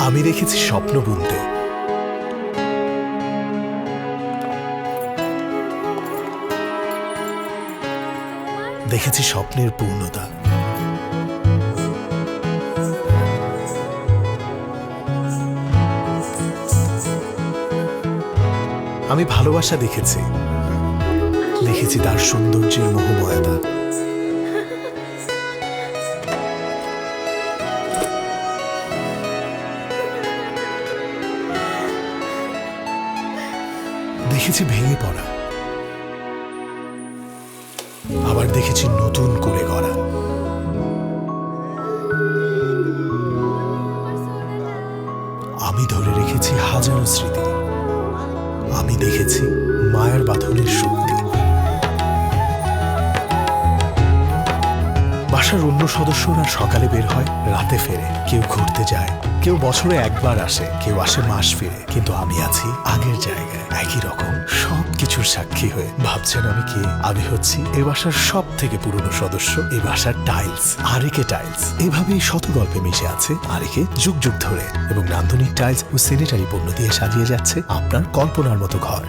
আমি দেখেছি স্বপ্ন বুনতে। দেখেছি স্বপ্নের পূর্ণতা। আমি ভালোবাসা দেখেছি। দেখেছি তার সৌন্দর্যের মোহময়তা। দেখেছি ভেঙে পড়া। আবার দেখেছি নতুন করে গড়া। আমি ধরে রেখেছি হাজারো স্মৃতি। আমি দেখেছি মায়ের বাঁধনের শক্তি। বাসার অন্য সদস্যরা সকালে বের হয়, রাতে ফেরে। কেউ ঘুরতে যায়, কেউ বছরে একবার আসে, কেউ আসে মাস ফিরে। কিন্তু আমি আছি আগের জায়গায়, একই রকম। সব কিছুর সাক্ষী হয়ে ভাবছেন আমি কি? আমি হচ্ছি এ বাসার সব থেকে পুরনো সদস্য, এ বাসার টাইলস, আরেকে টাইলস। এভাবেই শত গল্পে মিশে আছে আরেকে যুগ যুগ ধরে এবং নান্দনিক টাইলস ও স্যানিটারি পণ্য দিয়ে সাজিয়ে যাচ্ছে আপনার কল্পনার মতো ঘর।